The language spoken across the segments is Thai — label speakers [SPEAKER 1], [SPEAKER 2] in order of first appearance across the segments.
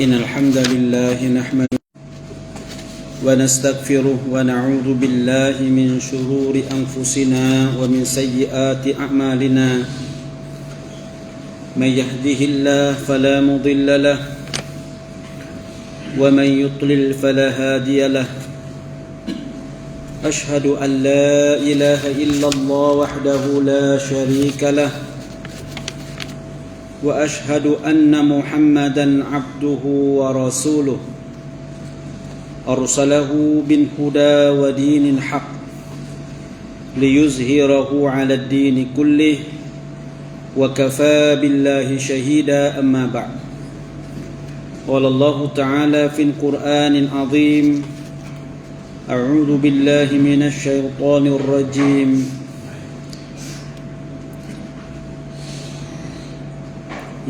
[SPEAKER 1] إن الحمد لله نحمده ونستغفره ونعوذ بالله من شرور أنفسنا ومن سيئات أعمالنا. من يهده الله فلا مضل له ومن يضلل فلا هادي له. أشهد أن لا إله إلا الله وحده لا شريك له. وأشهد أن محمدا عبده ورسوله. أرسله بالهدى ودين الحق ليظهره على الدين كله وكفى بالله شهيدا. أما بعد قال الله تعالى في القرآن العظيم أعوذ بالله من الشيطان الرجيم.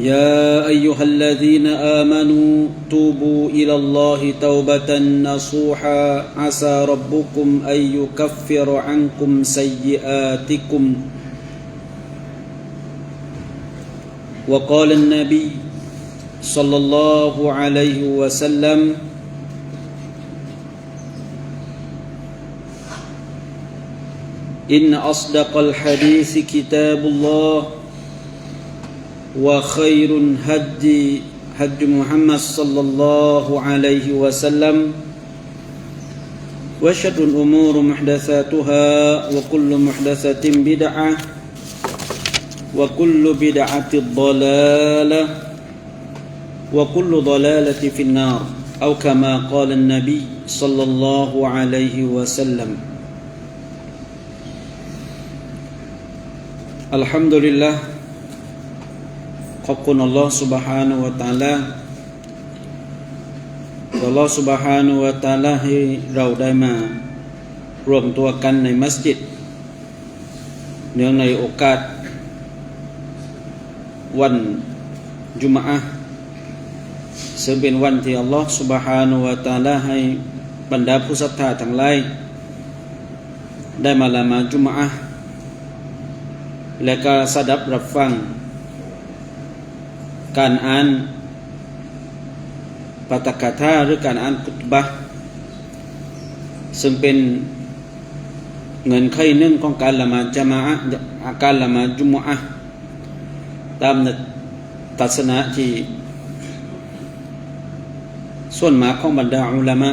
[SPEAKER 1] يا أيها الذين آمنوا توبوا إلى الله توبة نصوحا. عسى ربكم أن يكفر عنكم سيئاتكم. وقال النبي صلى الله عليه وسلم إن أصدق الحديث كتاب الله وخير هدي هدي محمد صلى الله عليه وسلم وشر الأمور محدثاتها وكل محدثة بدعة وكل بدعة ضلالة وكل ضلالة في النار أو كما قال النبي صلى الله عليه وسلم. الحمد لله ขอบคุณอัลลอฮ์ سبحانه และ تعالى อัลลอฮ์ سبحانه และ تعالى ให้เราได้มารวมตัวกันในมัสยิด เนื่องในโอกาส วันจุมอะซึ่งเป็นวันที่อัลลอฮ์ سبحانه และ تعالى ให้บรรดาผู้ศรัทธาทั้งหลายได้มาละมาจุมอะและก็สดับรับฟัง การอ่านปาตกถาหรือการอ่านกุตบะซึ่งเป็นเงินไขหนึ่งของการละมาจามะอาการละมาจุมอะตามตัศนะที่ ส่วนมากของบรรดาอุลามะ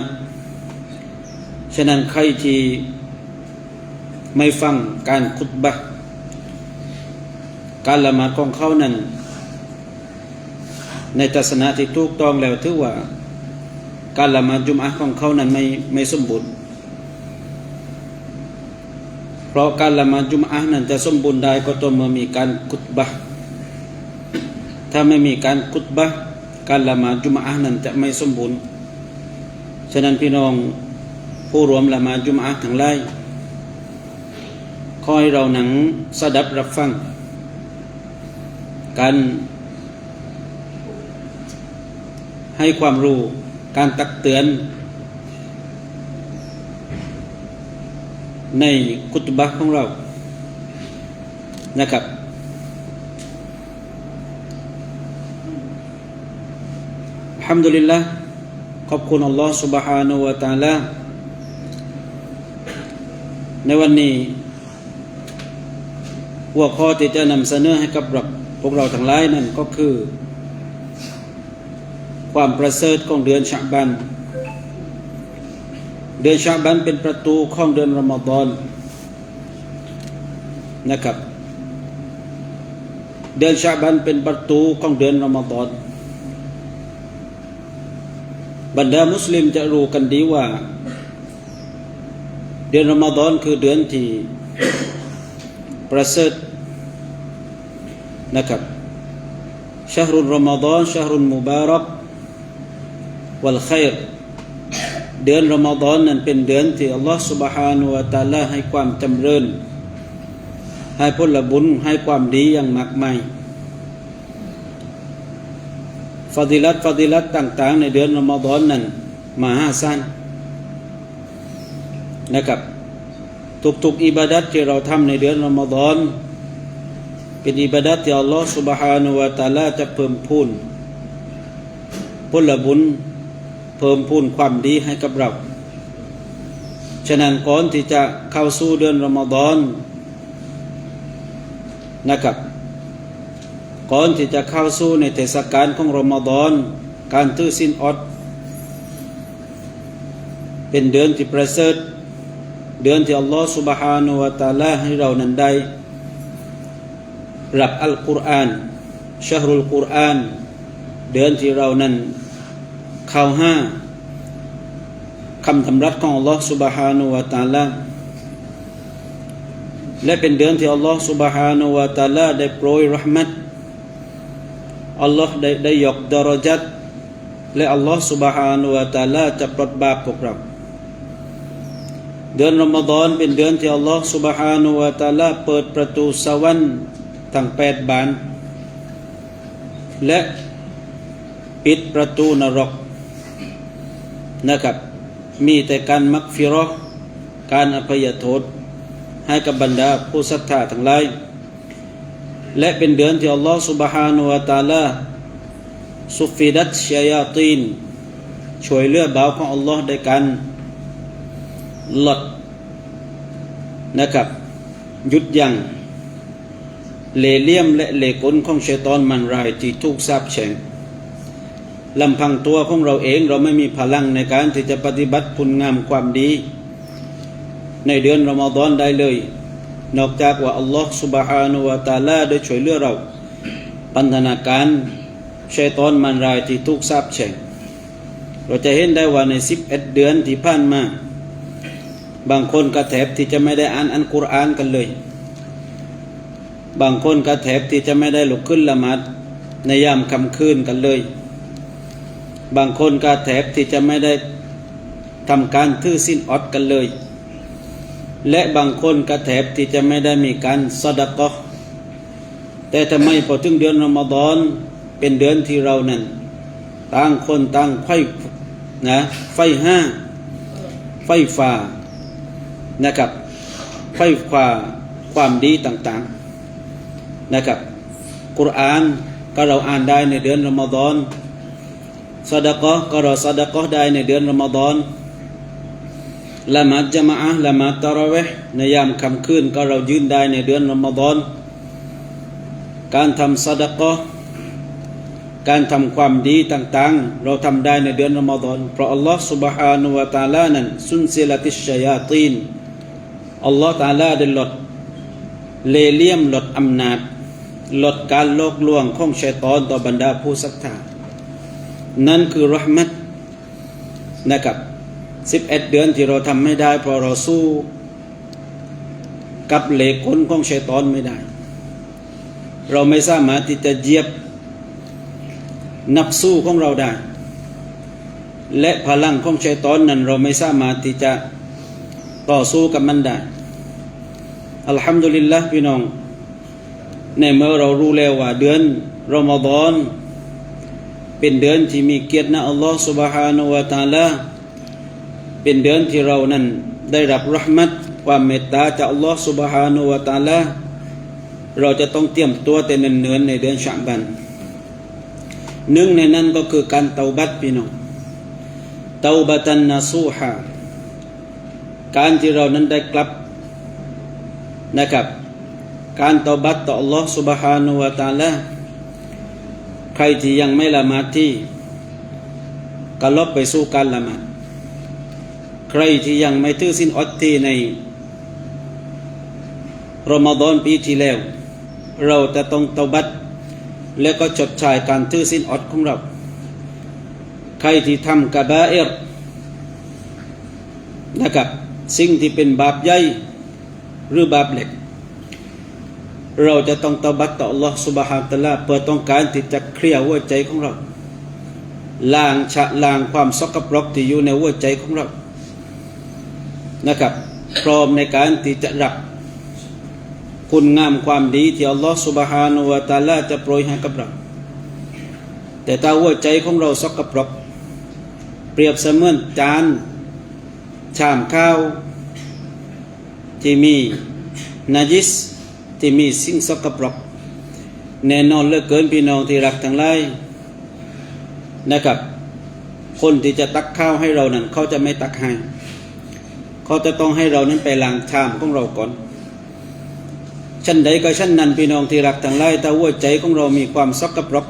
[SPEAKER 1] ฉะนั้นใครที่ไม่ฟังการคุตบะการละมาของเขานั้น ในทัศนะที่ถูกต้องแล้วถือว่า การละมาจุมอะของเขานั้นไม่ไม่สมบูรณ์เพราะการละมาจุมอะนั้นจะสมบูรณ์ได้ก็ต้องเมื่อมีการกุตบะถ้าไม่มีการกุตบะการละมาจุมอะนั้นจะไม่สมบูรณ์ฉะนั้นพี่น้องผู้รวมละมาจุมอะทั้งหลายขอให้เราหนังสดับรับฟังการ ให้ความรู้การตักเตือน ในกุตบะของเรา นะครับฮัมดุลิลละขอบคุณอัลลอฮ์ سبحانه และ تعالى ในวันนี้หัวข้อที่จะนำเสนอให้กับพวกเราทั้งหลายนั่นก็คือ ความประเสริฐของเดือนชาบัน เดือนชาบันเป็นประตูของเดือนรอมฎอนนะครับ เดือนชาบันเป็นประตูของเดือนรอมฎอนบรรดามุสลิมจะรู้กันดีว่า เดือนรอมฎอนคือเดือนที่ประเสริฐนะครับชาฮรุ วัลขัยรเดือนรอมฎอนนั้นเป็นเดือนที่อัลลอฮฺ سبحانه และ تعالى ให้ความจำเริญให้ผลบุญให้ความดีอย่างมากมายฟาดิลัตฟาดิลัตต่างๆในเดือนรอมฎอนนั้นมหาศาลนะครับทุกๆอิบาดัตที่เราทำในเดือนรอมฎอนเป็นอิบาดัตที่อัลลอฮฺ سبحانه และ تعالى จะเพิ่มพูน ผลบุญ เพิ่มพูนความดีให้กับเรา ฉะนั้นก่อนที่จะเข้าสู่เดือนรอมฎอนนะครับ ก่อนที่จะเข้าสู่ในเทศกาลของรอมฎอน การถือศีลอด เป็นเดือนที่ประเสริฐ เดือนที่อัลลอฮฺ سبحانه และ تعالى ให้เรานั้นได้ รับอัลกุรอานชฮรุลกุรอาน เดือนที่เรานั้นเ ข้าห้าคำทำรัสของอัลลอฮฺ سبحانه และ تعالى และเป็นเดือนที่อัลลอฮฺ سبحانه และ تعالى ได้โปรยรหมัดอัลลอฮ์ได้ได้ยกดารจัดและอัลลอฮฺ سبحانه และ تعالى จะปลดบาปพวกเรา เดือนรอมฎอนเป็นเดือนที่อัลลอฮฺ سبحانه และ تعالى เปิดประตูสวรรค์ทั้งแปดบาน และปิดประตูนรก นะครับ มีแต่การมักฟิรอการอภัยโทษ ให้กับบรรดาผู้ศรัทธาทั้งหลาย และเป็นเดือนที่อัลลอฮฺ سبحانه และ تعالى สุฟิดัตชยาตีน ช่วยเลือบ่าวของอัลลอฮ์ได้การลดนะครับหยุดยัง้งเลเลี่ยมและเลกลของชัยตอนมันรายที่ทุกทราบแฉง ลำพังตัวของเราเองเราไม่มีพลังในการที่จะปฏิบัติคุณงามความดี ในเดือนรอมฎอนได้เลย นอกจากว่าอัลลอฮ์ سبحانه และ تعالى ได้ช่วยเหลือเราปันธนาการชัยตอนมันรายที่ทุกทราบแฉงเราจะเห็นได้ว่าในสิบเอ็ดเดือนที่ผ่านมา บางคนกระแถบที่จะไม่ได้อ่านอันกุรอานกันเลย บางคนกระแถบที่จะไม่ได้ลุกขึ้นละหมาดในยามค่ำคืนกันเลย บางคนกระแถบที่จะไม่ได้ทำการทื่อสิ้นอดกันเลย และบางคนกระแถบที่จะไม่ได้มีการสดกะแต่ทำไมพอถึงเดือนรอมฎอนเป็นเดือนที่เรานั้นต่างคนต่างไฟนะไฟห้าไฟฟ้านะครับไฟฟ้าความดีต่างๆนะครับกุรอานก็เราอ่านได้ในเดือนรอมฎอน สดกะก็เราสดกะได้ในเดือนรอมฎอนละหมาดจามะอะละหมาดตะเราะเวห์ในยามค่ำคืนก็เรายืนได้ในเดือนรอมฎอนการทำสดกะการทำความดีต่างๆ เราทำได้ในเดือนรอมฎอนเพราะอัลลอฮ์ سبحانه และ تعالى นั้นสุนซิลติชยาตีนอัลลอฮ์ تعالى ได้ลดเลเลี่ยมลดอำนาจลดการโลกลวงของชัยตอนต่อบรรดาผู้ศรัทธา นั่นคือรหมัตนะครับสิบเอ็ดเดือนที่เราทำไม่ได้ เพราะเราสู้กับเหล็กกลของชัยตอนไม่ได้ เราไม่สามารถที่จะเยียบนับสู้ของเราได้ และพลังของชัยตอนนั้น เราไม่สามารถที่จะต่อสู้กับมันได้อัลฮัมดุลิลละพี่น้อง ในเมื่อเรารู้แล้วว่าเดือนรอมฎอน เป็นเดือนที่มีเกียรตินะอัลลอฮ์ سبحانه และ تعالى เป็นเดือนที่เรานั้นได้รับรหมัดความเมตตาจากอัลลอฮ์ سبحانه และ تعالى เราจะต้องเตรียมตัวแต่เนิ่นๆในเดือนชะบันหนึ่งในนั้นก็คือการเตาบัตพี่น้องเตาบัตันนาซูฮาการที่เรานั้นได้กลับนะครับ การเตาบัตต่อ Allah سبحانه และ تعالى ใ ครที่ยังไม่ละหมาดที่ก็ลบไปสู่การละหมาดใครที่ยังไม่ถือสินอดที่ในรอมฎอนปีที่แล้ว เราจะต้องเตาบัตแล้วก็จดจ่ายการถือสินอดของเรา ใครที่ทำกะบาเอรนะครับสิ่งที่เป็นบาปใหญ่หรือบาปเล็ก เราจะต้องตบัตต่อ Allah s u b h a n a h เพื่อต้องการที่จะเคลียร์หัวใจของเราล้างชะล้างความสกปรกที่อยู่ในหัวใจของเรานะครับ พร้อมในการที่จะรับคุณงามความดีที่อัลลอฮฺสุบฮานุวาตาลาจะโปรยให้กับเรา แต่ถ้าหัวใจของเราสกปรก เปรียบเสมือนจาน ชามข้าว ที่มีนาจิส ที่มีสิ่งสกปรกแน่นอนเหลือเกินพี่น้องที่รักทั้งหลายนะครับ คนที่จะตักข้าวให้เรานั้นเขาจะไม่ตักให้เขาจะต้องให้เรานั้นไปล้างชามของเราก่อนชั้นใดก็ชั้นนั้นพี่น้องที่รักทั้งหลายแต่หัวใจของเรามีความสกปรก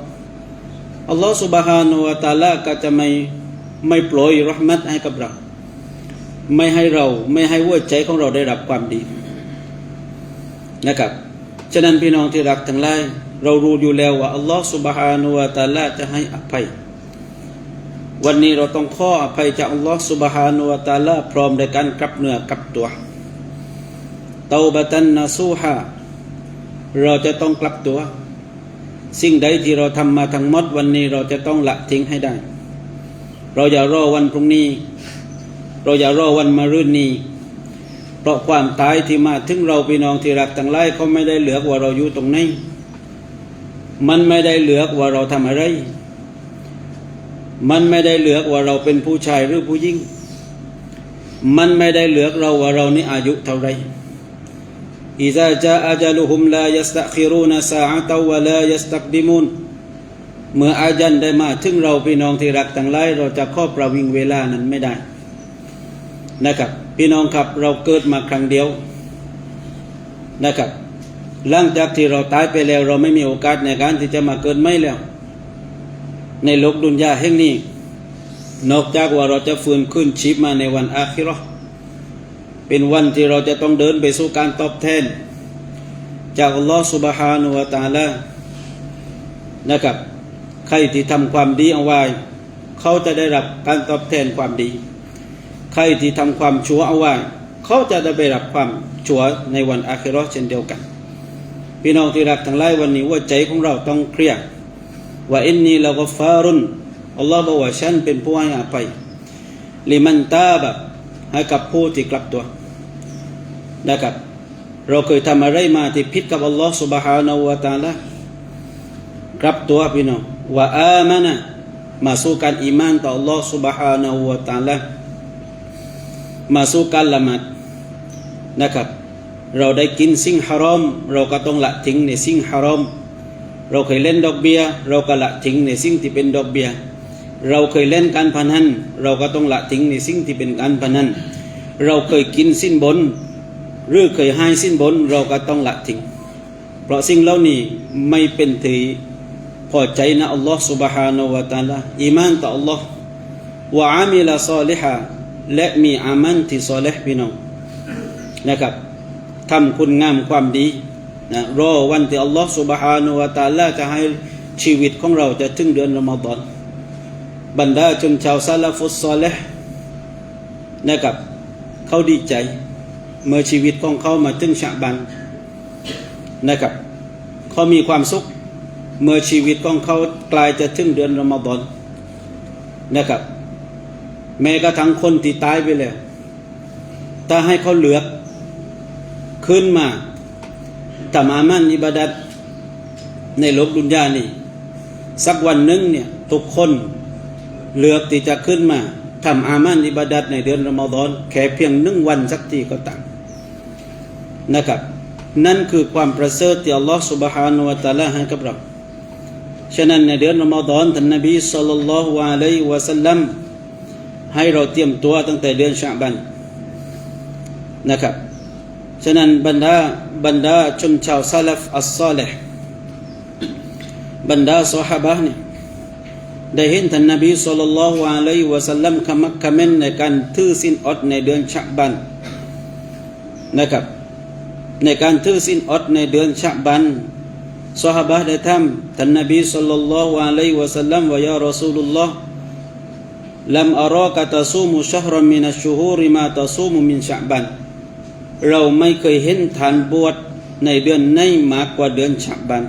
[SPEAKER 1] อัลลอฮฺสุบฮานุวะตาลาก็จะไม่ไม่โปรยรหมัดให้กับเรา ไม่ให้เราไม่ให้หัวใจของเราได้รับความดี นะครับ ฉะนั้นพี่น้องที่รักทั้งหลาย เรารู้อยู่แล้วว่าอัลลอฮฺสุบฮานุวะตาลาจะให้อภัย วันนี้เราต้องขออภัยจากอัลลอฮฺสุบฮานุวะตาลาพร้อมในการกลับเนื้อกลับตัวเตาบะตันนาซูฮาเราจะต้องกลับตัว สิ่งใดที่เราทำมาทั้งหมดวันนี้เราจะต้องละทิ้งให้ได้ เราอย่ารอวันพรุ่งนี้ เราอย่ารอวันมะรืนนี้ เพราะความตายที่มาถึงเราพี่น้องที่รักทั้งหลายเขาไม่ได้เหลือกว่าเราอยู่ตรงไหนมันไม่ได้เหลือกว่าเราทำอะไร มันไม่ได้เหลือกว่าเราเป็นผู้ชายหรือผู้หญิง มันไม่ได้เหลือกเราว่าเรานี่อายุเท่าไร إذا جاء أجلهم لا يستأخرون ساعة ولا يستقدمون เมื่ออาจันได้มาถึงเราพี่น้องที่รักทั้งหลายเราจะข้อประวิงเวลานั้นไม่ได้ นะครับ พี่น้องครับเราเกิดมาครั้งเดียวนะครับ หลังจากที่เราตายไปแล้ว เราไม่มีโอกาสในการที่จะมาเกิดไม่แล้ว ในโลกดุนยาแห่งนี้ นอกจากว่าเราจะฟื้นขึ้นชีพมาในวันอาคิรอเป็นวันที่เราจะต้องเดินไปสู่การตอบแทน จากอัลลอฮฺสุบฮานุวะตาลานะครับ ใครที่ทำความดีเอาไว้ เขาจะได้รับการตอบแทนความดี ใครที่ทำความชั่วเอาไว้ เขาจะได้ไปรับความชั่วในวันอาคิเราะห์เช่นเดียวกัน พี่น้องที่รักทั้งหลายวันนี้ว่าใจของเราต้องเครียดว่าอินนีละกฟารุนอัลลอฮ์บอกว่าฉันเป็นผู้ให้อภัยลิมันตาบะให้กับผู้ที่กลับตัวนะครับ เราเคยทำอะไรมาที่ผิดกับอัลลอฮ์ سبحانه และ تعالى กลับตัวพี่น้องว่าอามานะมาสู่การอีมานต่ออัลลอฮ์ سبحانه และ تعالى มาสู่การละหมาดนะครับ เราได้กินสิ่งฮารอม เราก็ต้องละทิ้งในสิ่งฮารอม เราเคยเล่นดอกเบี้ยเราก็ละทิ้งในสิ่งที่เป็นดอกเบี้ยเราเคยเล่นการพนันเราก็ต้องละทิ้งในสิ่งที่เป็นการพนันเราเคยกินสิ้นบน หรือเคยให้สิ้นบน เราก็ต้องละทิ้ง เพราะสิ่งเหล่านี้ไม่เป็นที่พอใจนะอัลลอฮ์ سبحانه และ تعالى อีมานต่ออัลลอฮ์ว่าอามิลาซอลิฮะ และมีอามันที่ซอเลห์พี่น้องนะครับทำคุณงามความดีนะรอวันที่อัลลอฮฺสุบฮานุวาตาลาจะให้ชีวิตของเราจะถึงเดือนละมฎอนบรรดาชนชาวซาลาฟุสซอเลห์นะครับเขาดีใจ เมื่อชีวิตของเขามาถึงชะบันนะครับเขามีความสุข เมื่อชีวิตของเขากลายจะถึงเดือนละมฎอนนะครับ แม้กระทั่งคนที่ตายไปแล้วถ้าให้เขาเหลือกขึ้นมาทำอามันอิบาดัตในโลกดุนยานี่ สักวันหนึ่งเนี่ยทุกคนเลือกที่จะขึ้นมาทำอามันอิบาดัตในเดือนรอมฎอนแค่เพียงหนึ่งวันสักทีก็ตามนะครับ นั่นคือความประเสริฐที่อัลลอฮฺ سبحانه และ تعالى ให้กับเรา ฉะนั้นในเดือนรอมฎอนท่านนบีสัลลัลลอฮุอะลัยฮิวะสัลลัม ให้เราเตรียมตัวตั้งแต่เดือนชะบันนะครับ ฉะนั้นบรรดาบรรดาชนชาวซาลฟอัสซาลห์บรรดาสหายเนี่ยได้เห็นท่านนบีสุลต่านละฮ์อะลัยวะสัลลัมขมักขมันในการถือสินอดในเดือนชะบันนะครับ ในการถือสินอดในเดือนชะบันสหบะได้ทำท่านนบีสุลต่านละฮ์อะลัยวะสัลลัมว่ายารอซูลุลลอฮ์ ลัมอารากะตะซูมุชฮรมินัชชูฮูริมาตะซูมุมินชะบัน เราไม่เคยเห็นฐานบวชในเดือนในมากกว่าเดือนชะบัน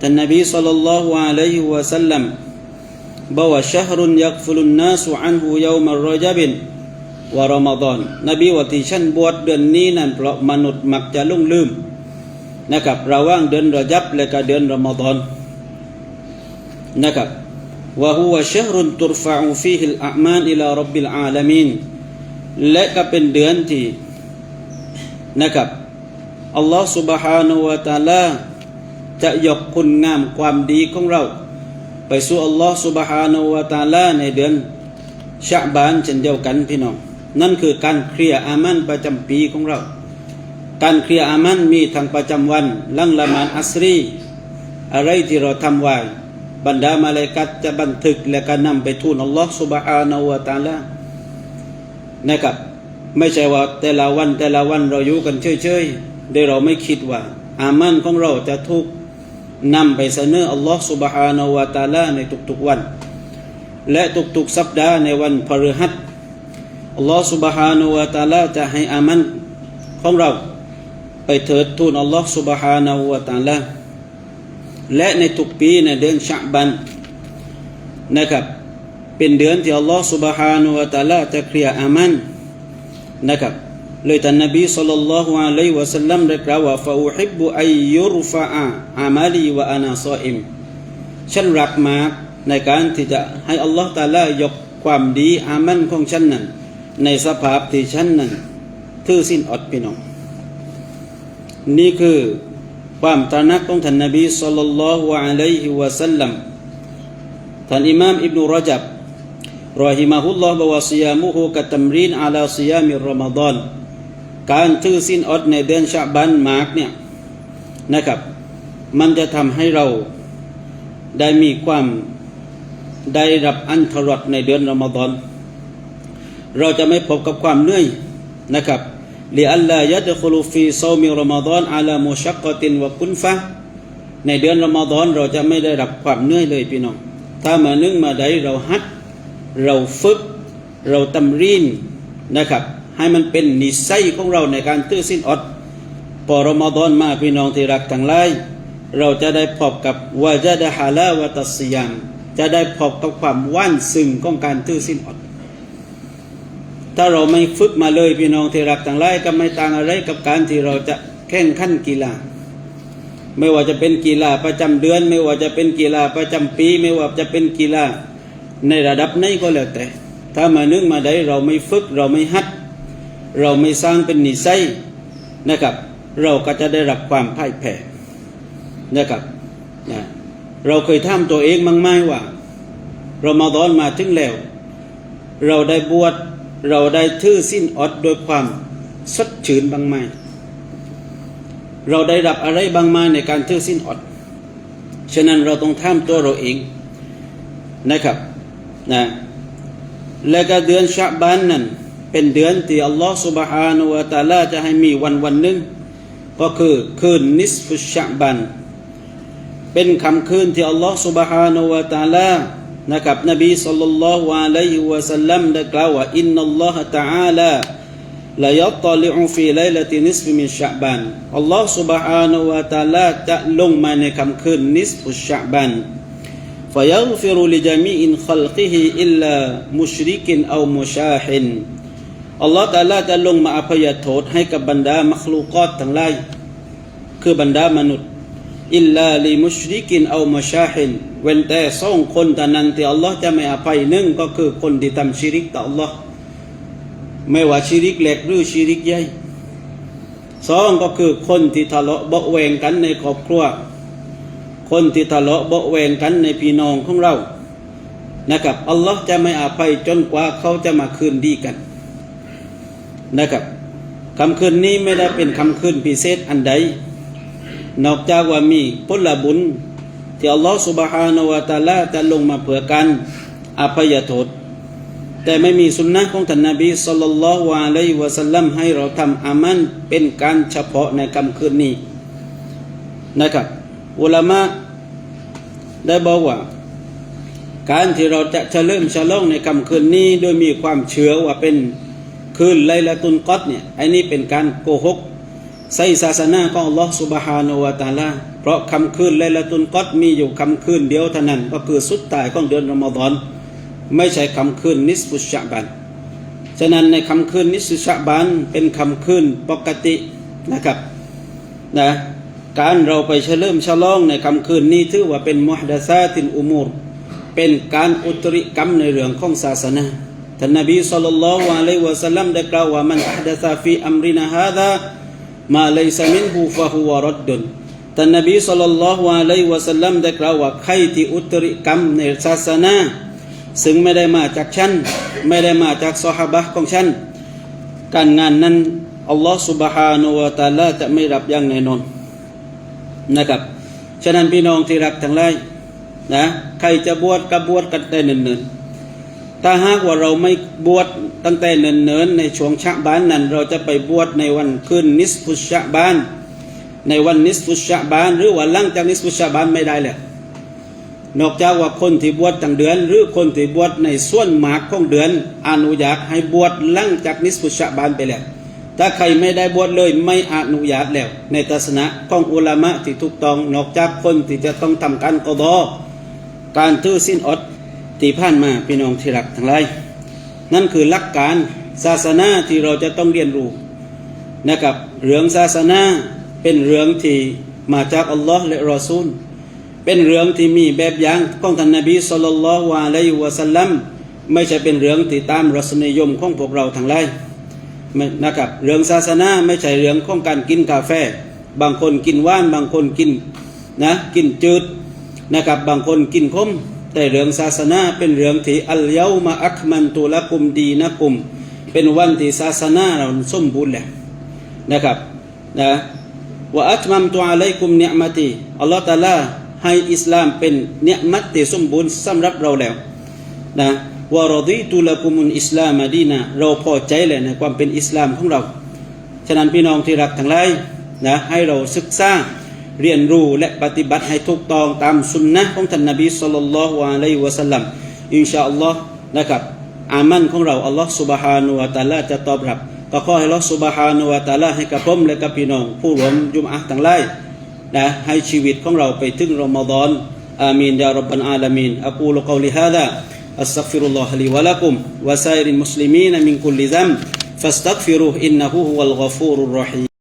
[SPEAKER 1] ท่านนบีสุลต่านละฮ์อะลัยฮิวะสัลลัมบอกว่าชฮรุนยักฟุลุนนาสุอันหูยามารอจับินวารอมฎอนนบีว่าที่ฉันบวชเดือนนี้นั้นเพราะมนุษย์มักจะลุ่งลืมนะครับระว่างเดือนรอจับและก็เดือนรอมฎอนนะครับ ว่าหัวชฮรุนตุรฟะอูฟีฮิลอามานิลารับบิลอาลามีนและก็เป็นเดือนที่นะครับอัลลอฮ์ سبحانه และ تعالى จะยกคุณงามความดีของเรา ไปสู่อัลลอฮ์ سبحانه และ تعالى ในเดือนชะบานเช่นเดียวกันพี่น้อง นั่นคือการเคลียร์อามันประจำปีของเรา การเคลียร์อามันมีทั้งประจำวันลังละหมานอัสรี อะไรที่เราทำไว้ บรรดามาเลกัตจะบันทึกและก็นำไปทูลอัลลอฮ์สุบฮานาวะตาลานะครับ ไม่ใช่ว่าแต่ละวันแต่ละวันเราอยู่กันเฉยๆโดยเราไม่คิดว่า อามันของเราจะทุกนำไปเสนออัลลอฮ์สุบฮานาวะตาลาในทุกๆวัน และทุกๆสัปดาห์ในวันพฤหัสอัลลอฮ์สุบฮานาวะตาลาจะให้อามันของเรา ไปเถิดทูลอัลลอฮ์สุบฮานาวะตาลา และในทุกปีในเดือนชะบันนะครับ เป็นเดือนที่อัลลอฮ์ سبحانه และ تعالى จะเคลียร์อามันนะครับเลยท่านนบีสัลลัลลอฮุอะลัยฮิวะสัลลัมได้กล่าวว่าฟาอุฮิบบุอัยยุรฟะอาอามาลีวะอานาซออิมฉันรักมากในการที่จะให้อัลลอฮ์ตาลายกความดีอามันของฉันนั้น ในสภาพที่ฉันนั้นถือสิ้นอดพี่น้อง นี่คือ ความตระหนักของท่านนบีสัลลัลลอฮุอะลัยฮิวะสัลลัมท่านอิมามอิบนุรจับรอฮิมะฮุลลอฮ์บอกว่าซิยามุฮูกะตัมรีนอาลาซิยามิรอมฎอนการถือสิ้นอดในเดือนชะบันมาร์กเนี่ยนะครับ มันจะทำให้เราได้มีความได้รับอันทรดในเดือนรอมฎอนเราจะไม่พบกับความเหนื่อยนะครับ ลิอัลลายัดคุลูฟีซามิรอมฎอนอาลามุชักกตินวะกุนฟะในเดือนรอมฎอนเราจะไม่ได้รับความเหนื่อยเลยพี่น้อง ถ้ามานึ่งมาใดเราฮัดเราฝึก เราตำรีนนะครับ ให้มันเป็นนิสัยของเราในการตื้อสิ้นอดพอรอมฎอนมาพี่น้องที่รักทั้งหลายเราจะได้พบกับวาจดะฮาลาวะตัสยามจะได้พบกับความว่านซึ่งของการตื้อสิ้นอด ถ้าเราไม่ฝึกมาเลยพี่น้องที่รักทั้งหลายก็ไม่ต่างอะไรกับการที่เราจะแข่งขันกีฬา ไม่ว่าจะเป็นกีฬาประจำเดือน ไม่ว่าจะเป็นกีฬาประจำปี ไม่ว่าจะเป็นกีฬาในระดับไหนก็แล้วแต่ ถ้ามานึกมาได้เราไม่ฝึกเราไม่หัด เราไม่สร้างเป็นนิสัยนะครับ เราก็จะได้รับความพ่ายแพ้นะครับนะเราเคยถามตัวเองมั้งไหมว่า เรามาดอนมาถึงแล้ว เราได้บวช เราได้ทื่อสิ้นอดโดยความสดชื่นบางไหมเราได้รับอะไรบางมาในการทื่อสิ้นอด ฉะนั้นเราต้องท่ามตัวเราเองนะครับนะและก็เดือนชะบานนั้น เป็นเดือนที่อัลลอฮฺสุบฮานวะตาลาจะให้มีวันวันหนึ่งก็คือคืนนิสฟุชะบัน เป็นคำคืนที่อัลลอฮฺสุบฮานวะตาลา นะครับนบีสัลลัลลอฮุอะลัยฮิวะสัลลัมได้กล่าวว่าอินนัลลอฮฺ تعالى ละยัตตลิอุฟีไลลตินิสฟิมิชะบานอัลลอฮฺ سبحانه และ تعالى จะลงมาในคำคืนนิสฟุชะบัน فيغفر لجميع خلقه إلا مشرك أو مشاح อัลลอฮฺตาลาจะลงมาอภัยโทษให้กับบรรดามัคลูกอตทั้งหลายคือบรรดามนุษย์ อิลลาลิมุชริกินเอามาชาฮินเว้นแต่สองคนแต่นั้นที่อัลลอฮ์จะไม่อภัยหนึ่งก็คือคนที่ทำชิริกต่ออัลลอฮ์ไม่ว่าชิริกเล็กหรือชิริกใหญ่สองก็คือคนที่ทะเลาะเบาแวงกันในครอบครัว คนที่ทะเลาะเบาแวงกันในพี่น้องของเรา นะครับอัลลอฮ์จะไม่อภัยจนกว่าเขาจะมาคืนดีกัน นะครับคำคืนนี้ไม่ได้เป็นคำคืนพิเศษอันใด นอกจากว่ามีพุทธบุญ ที่อัลลอฮฺสุบฮานวะตาลาจะลงมาเผื่อกันอภัยโทษ แต่ไม่มีสุนนะของท่านนาบีสุลต่านละวะลัยวะสัลลัมให้เราทำอามันเป็นการเฉพาะในค่ำคืนนี้นะครับอุลามะได้บอกว่า การที่เราจะจะเริ่มฉลองในค่ำคืนนี้ โดยมีความเชื่อว่าเป็นคืนไลละตุนก็ตเนี่ยไอ้นี่เป็นการโกหก ใส่ศาสนาก็อัลลอฮ์สุบฮานวาตาลาเพราะคำคืนไลละตุนก็ดมีอยู่คำคืนเดียวเท่านั้น ก็คือสุดตายของเดือนรอมฎอน ไม่ใช่คำคืนนิสฟุชะบันฉะนั้นในคำคืนนิสฟุชะบันเป็นคำคืนปกตินะครับนะการเราไปเฉลิมฉลองในคำคืนนี้ถือว่าเป็นมุฮดะซาตินอุมูรเป็นการอุตริกรรมในเรื่องของศาสนาท่านนบีสุลต่านละวะสัลลัมได้กล่าวว่ามันอัดะซาฟีอัมรินะฮาดะ มาไลซามินฮูฟะฮูวะรัดดุน ท่านนบีสุลต่านละฮ์อะลัยฮิวะสัลลัมได้กล่าวว่าใครที่อุตริกรรมในศาสนา ซึ่งไม่ได้มาจากฉัน ไม่ได้มาจากซอฮาบะห์ของฉัน การงานนั้นอัลลอฮ์ سبحانه และ تعالى จะไม่รับอย่างแน่นอนนะครับ ฉะนั้นพี่น้องที่รักทั้งหลายนะใครจะบวชก็บวชกันได้เนิ่นๆ ถ้าหากว่าเราไม่บวชตั้งแต่เนิ่นๆในช่วงชะบานนั้น เราจะไปบวชในวันคืนนิสฟุชะบาน ในวันนิสฟุชะบาน หรือว่าหลังจากนิสฟุชะบานไม่ได้แล้วนอกจากว่าคนที่บวชตั้งเดือน หรือคนที่บวชในส่วนหมากของเดือน อนุญาตให้บวชหลังจากนิสฟุชะบานไปแล้วถ้าใครไม่ได้บวชเลยไม่อนุญาตแล้ว ในทัศนะของอุลามะที่ถูกต้อง นอกจากคนที่จะต้องทำการกอดอการถือสิ้นอด ที่ผ่านมาพี่น้องที่รักทั้งหลายนั่นคือหลักการศาสนาที่เราจะต้องเรียนรู้นะครับเรื่องศาสนาเป็นเรื่องที่มาจากอัลลอฮ์และรอซูล เป็นเรื่องที่มีแบบอย่างของท่านนบีสุลต่านละวะลัยวะสัลลัมไม่ใช่เป็นเรื่องที่ตามรสนิยมของพวกเราทั้งหลายนะครับเรื่องศาสนาไม่ใช่เรื่องของการกินกาแฟ บางคนกินหว่านบางคนกินนะกินจืดนะครับบางคนกินขม แต่เรื่องศาสนาเป็นเรื่องที่อัลเยามาอัคมันตุละกุมดีนะกุม เป็นวันที่ศาสนาเราสมบูรณ์แล้วนะครับนะว่าอัตมัมตุอะลัยกุมเนียมตีอัลลอฮฺตะลาให้อิสลามเป็นเนียมัตที่สมบูรณ์สำหรับเราแล้วนะวารดีตุลกุมุนอิสลามมาดีนะเราพอใจเลยในความเป็นอิสลามของเรา ฉะนั้นพี่น้องที่รักทั้งหลายนะให้เราศึกษา เรียนรู้และปฏิบัติให้ถูกต้องตามสุนนะของท่านนบีสุลต่านละฮ์อะลัยวะสัลลัมอินชาอัลลอฮ์นะครับอามันของเราอัลลอฮ์สุบฮานุวะตาลาจะตอบรับก็ขอให้อัลลอฮ์สุบฮานุวะตาลาให้กับผมและกับพี่น้องผู้รวมยุมอะต่างไล่นะให้ชีวิตของเราไปถึงรอมฎอนอามีนยารับบันอาลามีนอักูลกอลิฮาดะอัสซักฟิรุลลอฮ์ลิวะลักุมวะซาอิรินมุสลิมีนมินคุลลิซัมฟัสตักฟิรุอินนะฮุวะลกฟูรุรรหี